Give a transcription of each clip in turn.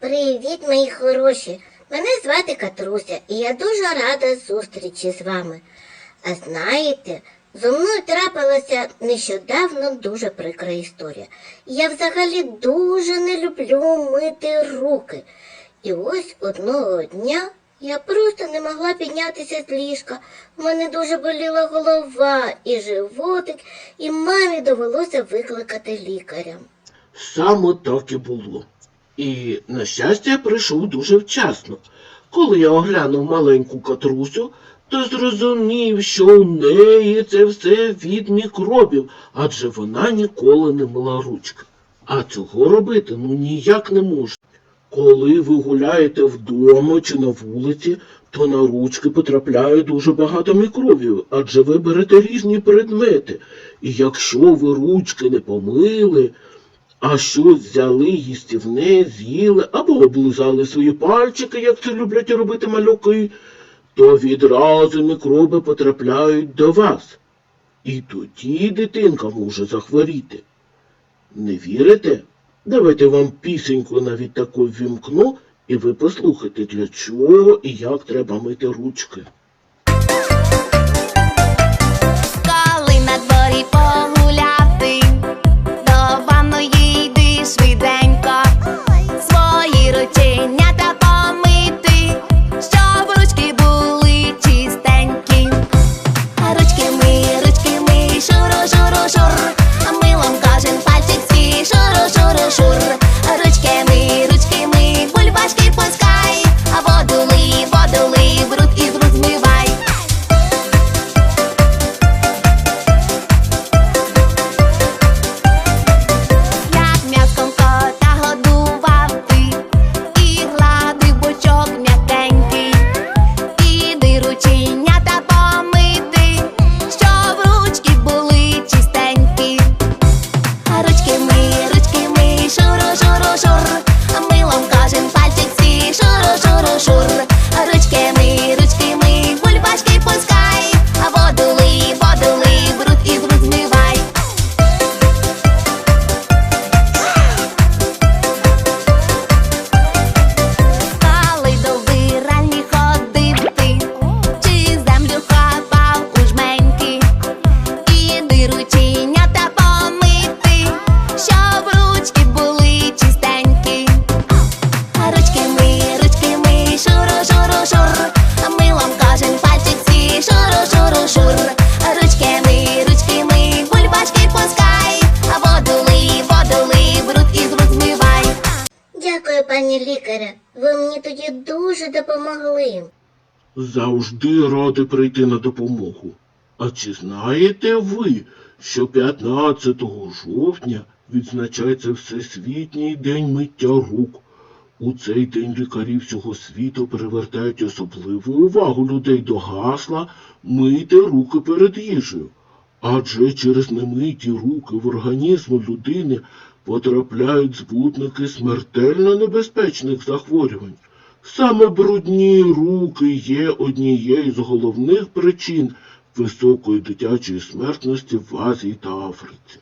Привіт, мої хороші! Мене звати Катруся, і я дуже рада зустрічі з вами. А знаєте, зо мною трапилася нещодавно дуже прикра історія. Я взагалі дуже не люблю мити руки. І ось одного дня я просто не могла піднятися з ліжка. У мене дуже боліла голова і животик, і мамі довелося викликати лікаря. Саме так і було. І, на щастя, прийшов дуже вчасно. Коли я оглянув маленьку катрусю, то зрозумів, що у неї це все від мікробів, адже вона ніколи не мила ручки. А цього робити ну ніяк не можна. Коли ви гуляєте вдома чи на вулиці, то на ручки потрапляє дуже багато мікробів, адже ви берете різні предмети. І якщо ви ручки не помили, а щось взяли їстівне, з'їли або облизали свої пальчики, як це люблять робити малюки, то відразу мікроби потрапляють до вас. І тоді дитинка може захворіти. Не вірите? Давайте вам пісеньку навіть таку ввімкну, і ви послухайте, для чого і як треба мити ручки. Коли на дворі погуляти, лікаря. Ви мені тоді дуже допомогли. Завжди радий прийти на допомогу. А чи знаєте ви, що 15 жовтня відзначається Всесвітній день миття рук? У цей день лікарі всього світу привертають особливу увагу людей до гасла мити руки перед їжею. Адже через немиті руки в організм людини потрапляють збутники смертельно небезпечних захворювань. Саме брудні руки є однією з головних причин високої дитячої смертності в Азії та Африці.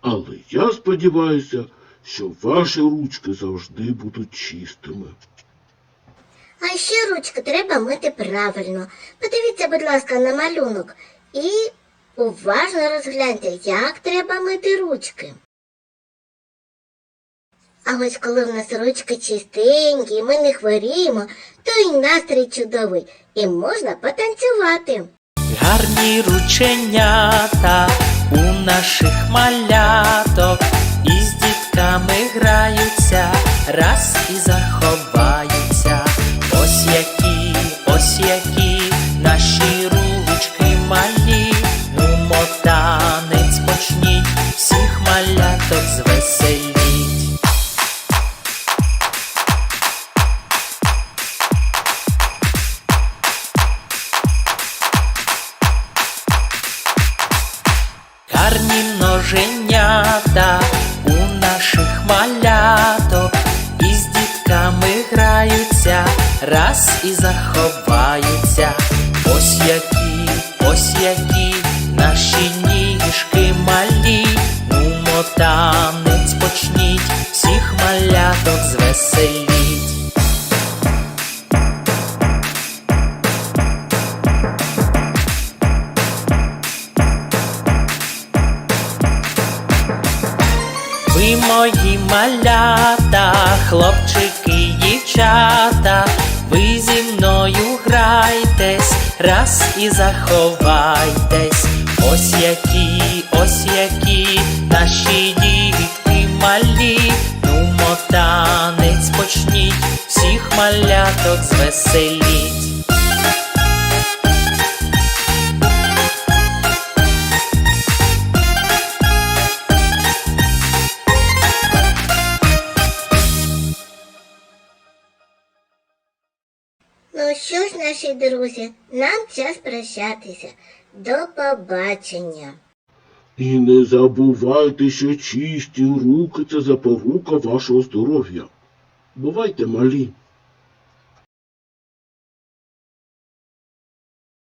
Але я сподіваюся, що ваші ручки завжди будуть чистими. А ще ручки треба мити правильно. Подивіться, будь ласка, на малюнок і уважно розгляньте, як треба мити ручки. А ось коли в нас ручки чистенькі, ми не хворіємо, то й настрій чудовий, і можна потанцювати. Гарні рученята у наших маляток, і з дітками граються, раз і заховаються. Гарні у наших маляток, і з дітками граються, раз і заховаються. Ось які, ось які наші ніжки малі, ну мої малята, хлопчики, дівчата, ви зі мною грайтесь, раз і заховайтесь. Ось які, ось які наші дітки малі, ну танець почніть, всіх маляток звеселіть. Ну що ж, наші друзі, нам час прощатися. До побачення. І не забувайте, що чисті руки це запорука вашого здоров'я. Бувайте малі.